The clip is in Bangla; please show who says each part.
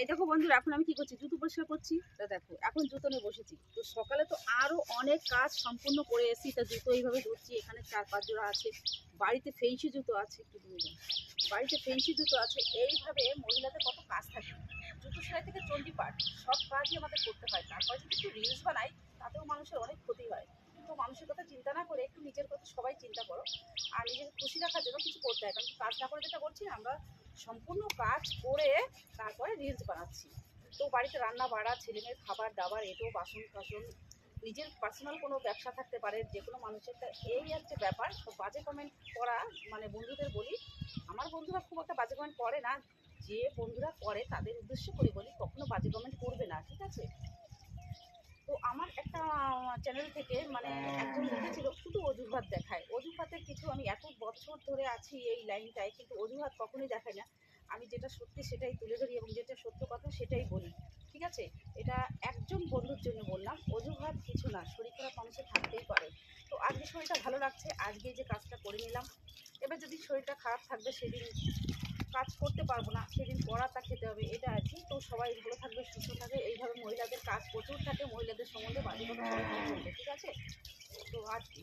Speaker 1: এই দেখো বন্ধুরা, এখন আমি কি করছি? জুতো পরিষ্কার করছি। তা দেখো, এখন জুতো নিয়ে বসেছি। তো সকালে তো আরও অনেক কাজ সম্পূর্ণ করে এসেছি। তা জুতো এইভাবে ধরছি, এখানে চার পাঁচ জোড়া আছে। বাড়িতে ফেন্সি জুতো আছে, একটু দূরে বাড়িতে ফেন্সি জুতো আছে, এইভাবে মহিলাদের কত কাজ থাকে। জুতো সেলাই থেকে চণ্ডীপাঠ সব কাজই আমাদের করতে হয়। তারপর যদি একটু রিলস বানাই, তাতেও মানুষের অনেক ক্ষতি হয়। কিন্তু মানুষের কথা চিন্তা না করে, একটু নিজের কথা সবাই চিন্তা করো। আর নিজেকে খুশি রাখার জন্য কিছু করতে হয়। কারণ কাজ না করে যেটা করছি, আমরা সম্পূর্ণ কাজ করে তারপরে রিলস বানাচ্ছি। তো বাড়িতে রান্না বাড়া, ছেলেমেয়ের খাবার দাবার, এটো বাসন টাসন নিজের পার্সোনাল কোনো ব্যবসা থাকতে পারে, যে কোনো মানুষের এই হচ্ছে ব্যাপার। তো বাজে কমেন্ট করা মানে বন্ধুদের বলি, আমার বন্ধুরা খুব একটা বাজে কমেন্ট করে না, যে বন্ধুরা করে তাদের উদ্দেশ্য করে বলি, কখনো বাজে কমেন্ট করবে না, ঠিক আছে? তো আমার একটা চ্যানেল থেকে মানে একজন অজুহাত দেখায়। অজুহাতের কিছু আমি এত বছর ধরে আছি এই লাইনটায়, কিন্তু অজুহাত কখনোই দেখায় না। আমি যেটা সত্যি সেটাই তুলে ধরি এবং যেটা সত্য কথা সেটাই বলি। ঠিক আছে? এটা একজন বন্ধুর জন্য বললাম, অজুহাত কিছু না, শরীর খারাপ মানুষের থাকতেই পারে। তো আজকে শরীরটা ভালো লাগছে, আজকে যে কাজটা করে নিলাম। এবার যদি শরীরটা খারাপ থাকবে, সেদিন কাজ করতে পারব না, সেদিন পড়াটা খেতে হবে, এটা আছে তো সবাই ভালো থাকবে, সুস্থ থাকবে। এইভাবে মহিলাদের কাজ প্রচুর থাকে, মহিলাদের সম্বন্ধে বাজে কথা ঠিক আছে? তো আজকে